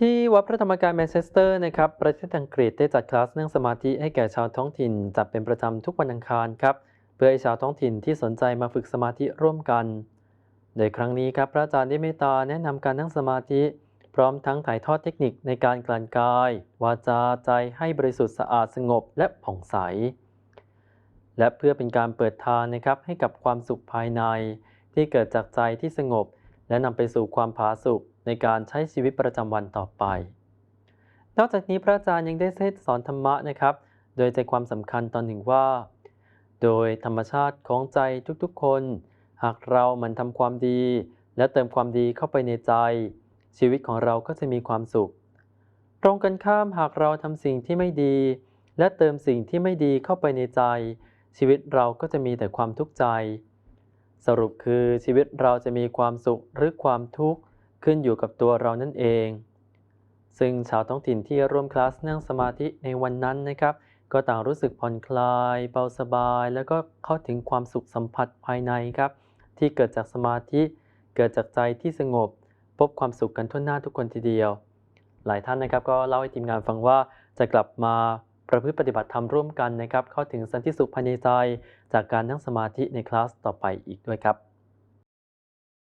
ที่วัดพระธรรมกายแมนเชสเตอร์นะครับประเทศอังกฤษได้จัดคลาสนั่งสมาธิให้แก่ชาวท้องถิ่นจัดเป็นประจำทุกวันอังคารครับเพื่อให้ชาวท้องถิ่นที่สนใจมาฝึกสมาธิร่วมกัน โดยครั้งนี้ครับพระอาจารย์ได้เมตตาแนะนำการนั่งสมาธิ พร้อมทั้งถ่ายทอดเทคนิคในการกลั่นกาย วาจาใจให้บริสุทธิ์สะอาดสงบและผ่องใส และเพื่อเป็นการเปิดทางนะครับให้กับความสุขภายใน ที่เกิดจากใจที่สงบ และนำไปสู่ความผาสุก ในการใช้ชีวิตประจำวันต่อไป นอกจากนี้พระอาจารย์ยังได้เทศสอนธรรมะนะครับ โดยใจความสำคัญตอนหนึ่งว่า โดยธรรมชาติของใจทุกๆคน หากเรามันทำความดี และเติมความดีเข้าไปในใจ ชีวิตของเราก็จะมีความสุข ตรงกันข้ามหากเราทำสิ่งที่ไม่ดี และเติมสิ่งที่ไม่ดีเข้าไปในใจ ชีวิตเราก็จะมีแต่ความทุกข์ใจสรุปคือชีวิตเราจะมีความสุขหรือความทุกข์ ขึ้นอยู่กับตัวเรานั่นเอง ซึ่งชาวท้องถิ่นที่ร่วมคลาสนั่งสมาธิในวันนั้นนะครับ ก็ต่างรู้สึกผ่อนคลาย เบาสบาย แล้วก็เข้าถึงความสุขสัมผัสภายในครับ ที่เกิดจากสมาธิ เกิดจากใจที่สงบ พบความสุขกันทั่วหน้าทุกคนทีเดียว หลายท่านนะครับก็เล่าให้ทีมงานฟังว่าจะกลับมาประพฤติปฏิบัติธรรมร่วมกันนะครับ เข้าถึงสันติสุขภายในใจ จากการนั่งสมาธิในคลาสต่อไปอีกด้วยครับ